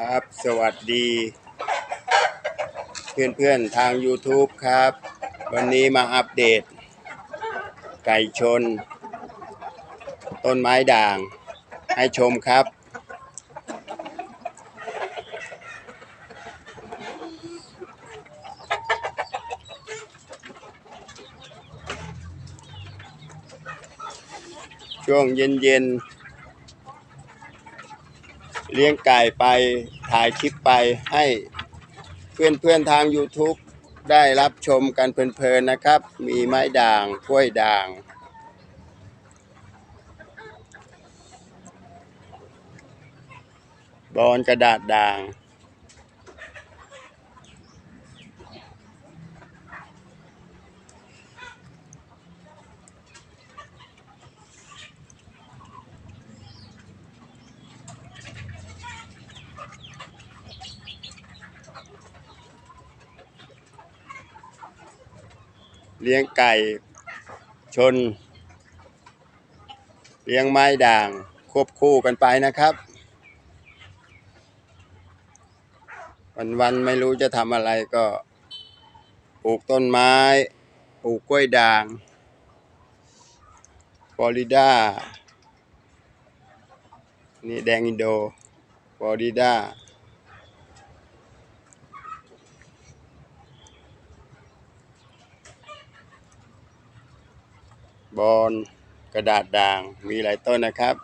ครับ สวัสดี เพื่อนๆทาง YouTube ครับ วันนี้มาอัปเดต ไก่ชน ต้นไม้ด่าง ให้ชมครับ ช่วงเย็นๆเลี้ยงไก่ไป ถ่ายคลิปไปให้เพื่อนๆทาง YouTube ได้รับชมกันเพลินๆนะครับ มีไม้ด่างกล้วยด่างบอนกระดาษด่าง เลี้ยงไก่ ชน เลี้ยงไม้ด่าง ควบคู่กันไปนะครับ วันๆไม่รู้จะทำอะไรก็ปลูกต้นไม้ ปลูกกล้วยด่างฟลอริดา นี่แดงอินโดฟลอริดา บอนกระดาษด่างมีหลายต้นนะครับ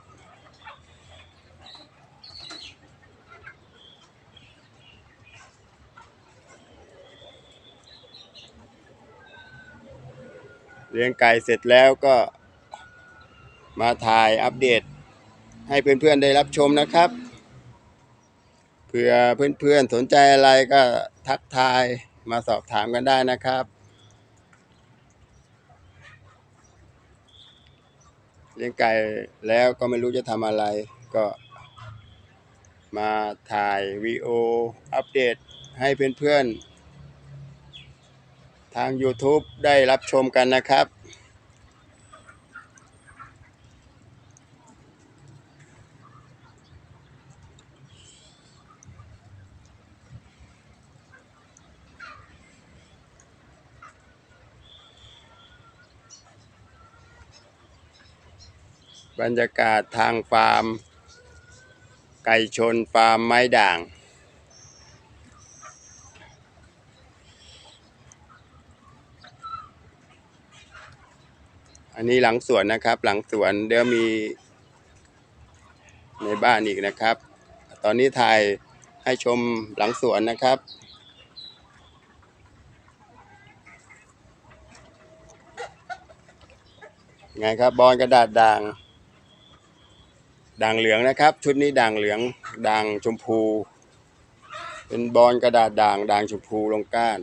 เลี้ยงไก่เสร็จแล้วก็มาถ่ายอัปเดต ให้เพื่อนๆได้รับชมนะครับเผื่อเพื่อนๆสนใจอะไรก็ทักทายมาสอบถามกันได้นะครับ เลี้ยงไก่แล้วก็ไม่รู้จะทำอะไร ก็มาถ่ายวีโออัปเดตให้เพื่อนๆ ทาง YouTube ได้รับชมกันนะครับ บรรยากาศทางฟาร์ม ไก่ชนฟาร์มไม้ด่าง อันนี้หลังสวนนะครับ หลังสวนเดี๋ยวมีในบ้านอีกนะครับ ตอนนี้ถ่ายให้ชมหลังสวนนะครับไงครับบอลกระดาษด่าง ด่างเหลืองนะครับ ชุดนี้ด่างเหลืองด่างชมพู เป็นบอลกระดาษด่างด่างชมพูลงก้าน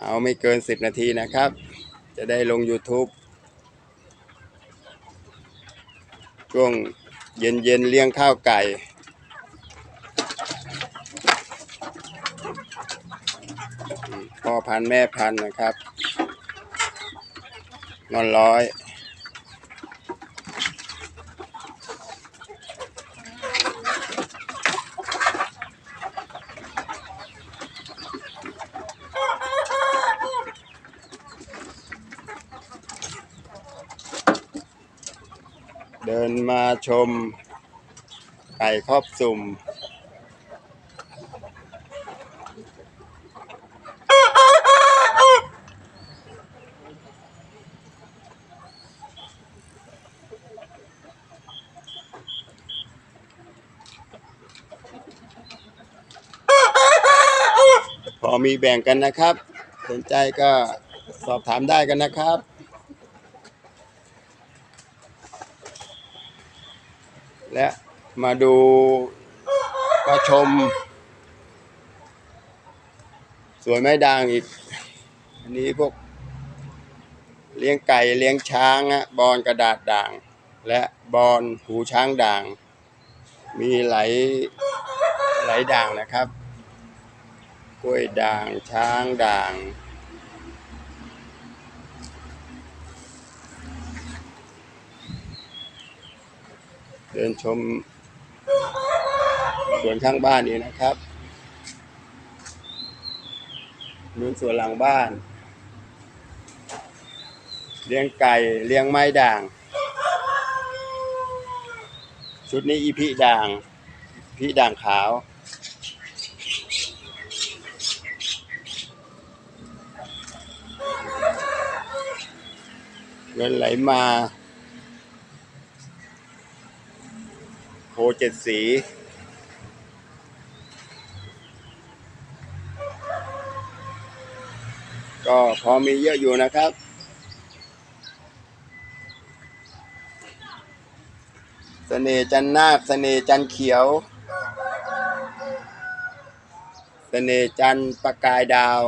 เอาไม่เกิน 10 นาทีนะครับ จะได้ลง YouTube ช่วงเย็นเย็นเลี้ยงข้าวไก่ พ่อพันธุ์แม่พันธุ์นะครับ นอนร้อยเดินมาชมไก่ครอบสุ่ม พอมีแบ่งกันนะครับ สนใจก็สอบถามได้กันนะครับและมาดูมาชม สวยไม้ด่างอีก อันนี้พวก เลี้ยงไก่เลี้ยงช้างฮะบอนกระดาษด่าง และบอนหูช้างด่าง มีไหลไหลด่างนะครับ กล้วยด่างช้างด่าง เดินชมสวนข้างบ้านนี่นะครับนู้นสวนหลังบ้าน เลี้ยงไก่เลี้ยงไม้ด่าง ชุดนี้อีพีด่าง พี่ด่างขาว เงินไหลมาโคเจ็ดสีก็พอมีเยอะอยู่นะครับ เสน่จันนาคเสน่จันเขียว เสน่จันประกายดาว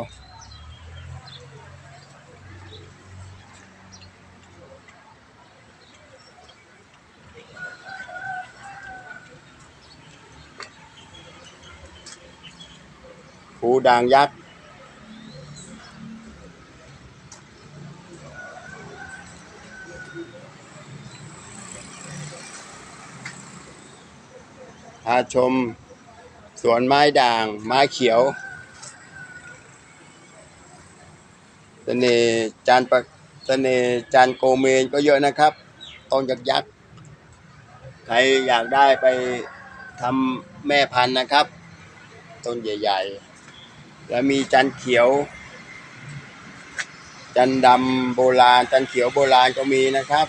ูด่างยักษ์พาชม สวนไม้ด่าง ไม้เขียวเสน่ห์จานประเสน่ห์จานโกเมนก็เยอะนะครับต้นยักษ์ยักษ์ใครอยากได้ไปทำแม่พันธุ์นะครับ ต้นใหญ่ ๆ แล้วมีจันเขียว จันดำโบราณ จันเขียวโบราณก็มีนะครับ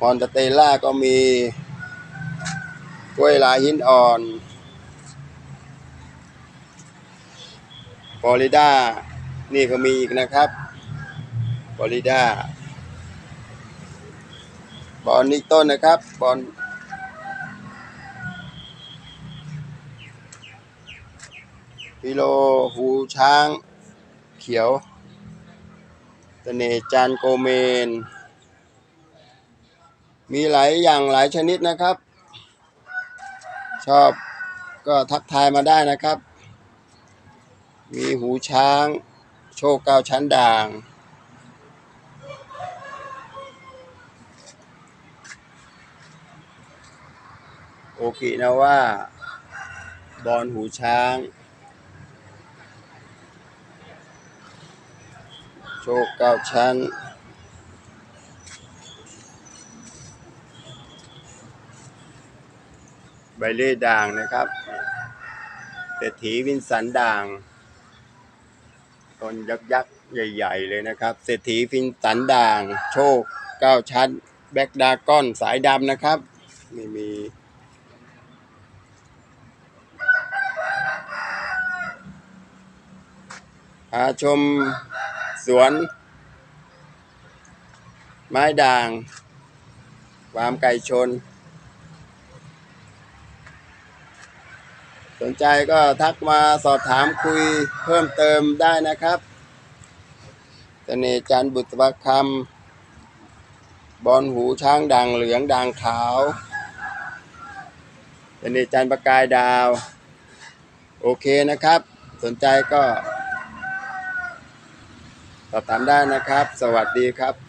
มอนตเตล่าก็มีกล้วยลายหินอ่อนฟลอริดา นี่ก็มีอีกนะครับฟลอริดา บอลนิกต้นนะครับบอลพิโลหูช้าง เขียวเสน่จันโกเมน มีหลายอย่างหลายชนิดนะครับ ชอบก็ทักทายมาได้นะครับ มีหูช้าง โชคเก้าชั้นด่าง โอกินะว่าบอลหูช้าง โชคเก้าชั้น ใบเล่ด่างนะครับเศรษฐีวินสันด่างต้นยักษ์ยักษ์ใหญ่ ๆ เลยนะครับ เศรษฐีฟินสันด่าง โชคเก้าชั้น แบ็กดากอนสายดำนะครับไม่มี พาชมสวน ไม้ด่างฟาร์มไก่ชน สนใจก็ทักมาสอบถามคุยเพิ่มเติมได้นะครับเสน่ห์จันบุตรคำบอลหูช้างด่างเหลืองด่างขาวเสน่ห์จันประกายดาว โอเคนะครับ สนใจก็ สอบถามได้นะครับ สวัสดีครับ